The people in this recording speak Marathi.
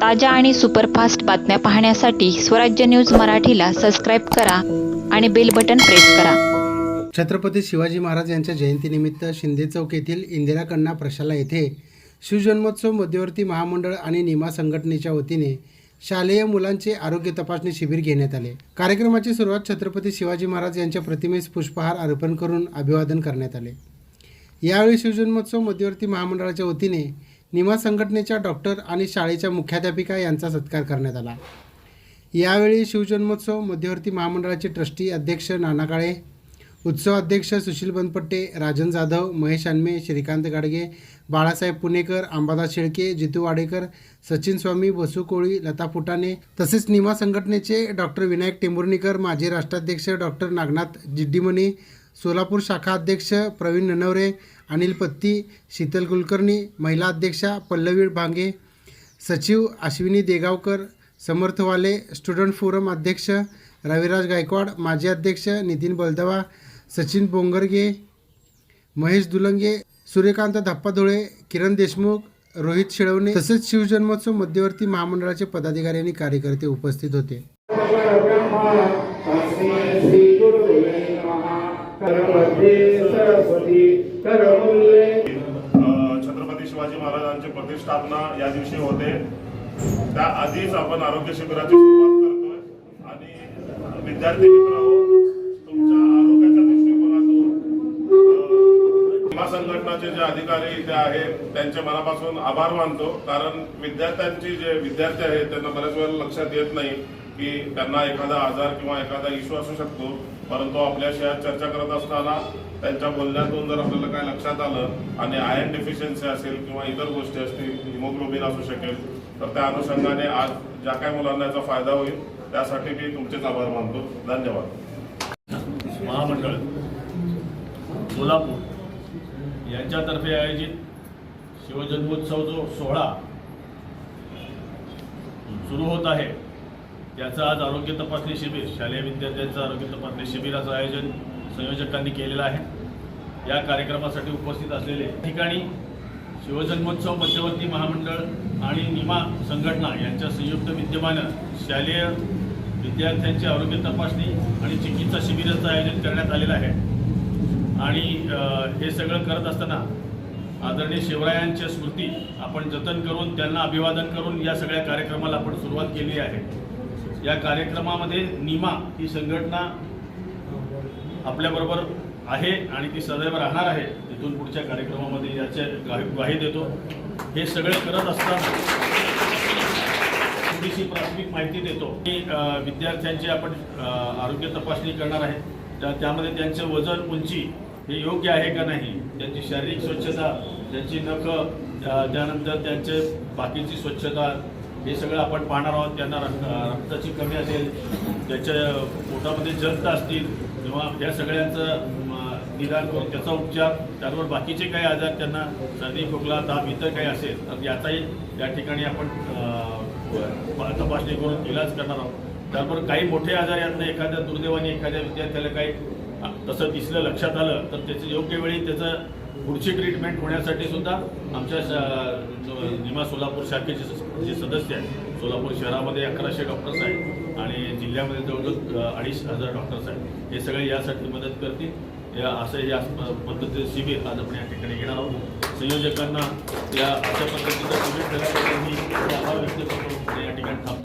ताज्या आणि सुपरफास्ट बातम्या पाहण्यासाठी स्वराज्य न्यूज मराठीला सबस्क्राईब करा आणि बेल बटन प्रेस करा. छत्रपती शिवाजी महाराज यांच्या जयंतीनिमित्त शिंदे चौक येथील इंदिरा प्रशाला येथे शिवजन्मोत्सव मध्यवर्ती महामंडळ आणि निमा संघटनेच्या वतीने शालेय मुलांचे आरोग्य तपासणी शिबिर घेण्यात आले. कार्यक्रमाची सुरुवात छत्रपती शिवाजी महाराज यांच्या प्रतिमेस पुष्पहार अर्पण करून अभिवादन करण्यात आले. यावेळी शिवजन्मोत्सव मध्यवर्ती महामंडळाच्या वतीने निमा संघटनेच्या डॉक्टर आणि शाळेच्या मुख्याध्यापिका यांचा सत्कार करण्यात आला. यावेळी शिवजन्मोत्सव मध्यवर्ती महामंडळाचे ट्रस्टी अध्यक्ष नाना काळे उत्सव अध्यक्ष सुशील बनपट्टे राजन जाधव महेश अनमे श्रीकांत गाडगे बाळासाहेब पुणेकर अंबादास शेळके जितू वाडेकर सचिन स्वामी बसू कोळी लता फुटाणे तसेच निमा संघटनेचे डॉक्टर विनायक टेंभुर्णीकर माजी राष्ट्राध्यक्ष डॉक्टर नागनाथ जिड्डीमणी सोलापूर शाखा अध्यक्ष प्रवीण ननवरे अनिल पत्ती शीतल कुलकर्णी महिला अध्यक्षा पल्लवी भांगे सचिव अश्विनी देगावकर समर्थवाले स्टुडंट फोरम अध्यक्ष रविराज गायकवाड माजी अध्यक्ष नितीन बलदवा सचिन बोंगरगे महेश दुलंगे सूर्यकांत धप्पाधुळे किरण देशमुख रोहित शिळवणे तसेच शिवजन्मोत्सव मध्यवर्ती महामंडळाचे पदाधिकारी आणि कार्यकर्ते उपस्थित होते. सरस्वती छत्रपती शिवाजी महाराजांची प्रतिष्ठापना या दिवशी होते. त्या आधीच आपण आरोग्य शिबिराची सुरुवात करतोय. आणि विद्यार्थी मित्र संघटनाचे जे अधिकारी इथे आहेत त्यांचे मनापासून आभार मानतो. कारण विद्यार्थ्यांची जे विद्यार्थी आहेत त्यांना बऱ्याच वेळेला लक्षात येत नाही की त्यांना एखादा आजार किंवा एखादा इश्यू असू शकतो. परंतु आपल्याशी आज चर्चा करत असताना त्यांच्या बोलण्यातून जर आपल्याला काय लक्षात आलं आणि आयर्न डिफिशियन्सी असेल किंवा इतर गोष्टी असतील हिमोग्लोबिन असू शकेल तर त्या अनुषंगाने आज ज्या काही मुलांना याचा फायदा होईल त्यासाठी मी तुमचेच आभार मानतो. धन्यवाद. महामंडळ सोलापूर. यांच्यातर्फे आयोजित शिवजन्मोत्सव जो सोहळा सुरू होत आहे त्याचं आज आरोग्य तपासणी शिबिर शालेय विद्यार्थ्यांचं आरोग्य तपासणी शिबिराचं आयोजन संयोजकांनी केलेलं आहे. या कार्यक्रमासाठी उपस्थित असलेले ठिकाणी शिवजन्मोत्सव मध्यवर्ती महामंडळ आणि निमा संघटना यांच्या संयुक्त विद्यमानं शालेय विद्यार्थ्यांची आरोग्य तपासणी आणि चिकित्सा शिबिराचं आयोजन करण्यात आलेलं आहे. आणि हे सगळं करत असताना आदरणीय शिवरायांच्या स्मृती आपण जतन करून त्यांना अभिवादन करून या सगळ्या कार्यक्रमाला आपण सुरुवात केली आहे. या कार्यक्रमामध्ये निमा ही संघटना आपल्याबरोबर आहे आणि ती सदैव राहणार आहे. तिथून पुढच्या कार्यक्रमामध्ये याचे ग्वाही ग्वाही देतो. हे सगळे करत असताना थोडीशी प्राथमिक माहिती देतो. की विद्यार्थ्यांची आपण आरोग्य तपासणी करणार आहे. त्या त्यामध्ये त्यांचं वजन उंची हे योग्य आहे का नाही? त्यांची शारीरिक स्वच्छता त्यांची नखं त्यानंतर त्यांचे बाकीची स्वच्छता हे सगळं आपण पाहणार आहोत. त्यांना रक्त रक्ताची कमी असेल त्याच्या पोटामध्ये जंत असतील किंवा या सगळ्यांचं निदान करून त्याचा उपचार त्याबरोबर बाकीचे काही आजार त्यांना सर्दी खोकला ताप इतर काही असेल तर याचाही या ठिकाणी आपण तपासणी करून इलाज करणार आहोत. त्याबरोबर काही मोठे आजार यांना एखाद्या दुर्दैवाने एखाद्या विद्यार्थ्याला काही तसं दिसलं लक्षात आलं तर त्याचं योग्य वेळी त्याचं पुढची ट्रीटमेंट होण्यासाठी सुद्धा आमच्या जो निमा सोलापूर शाखेचे जे सदस्य आहेत सोलापूर शहरामध्ये अकराशे डॉक्टर्स आहेत आणि जिल्ह्यामध्ये जवळजवळ अडीच हजार डॉक्टर्स आहेत. हे सगळे यासाठी मदत करतील. या असं या पद्धतीचं शिबिर आज आपण या ठिकाणी घेणार आहोत. संयोजकांना या अशा पद्धतीचं शिबिर ठेवल्याबद्दल मी आभार व्यक्त करतो.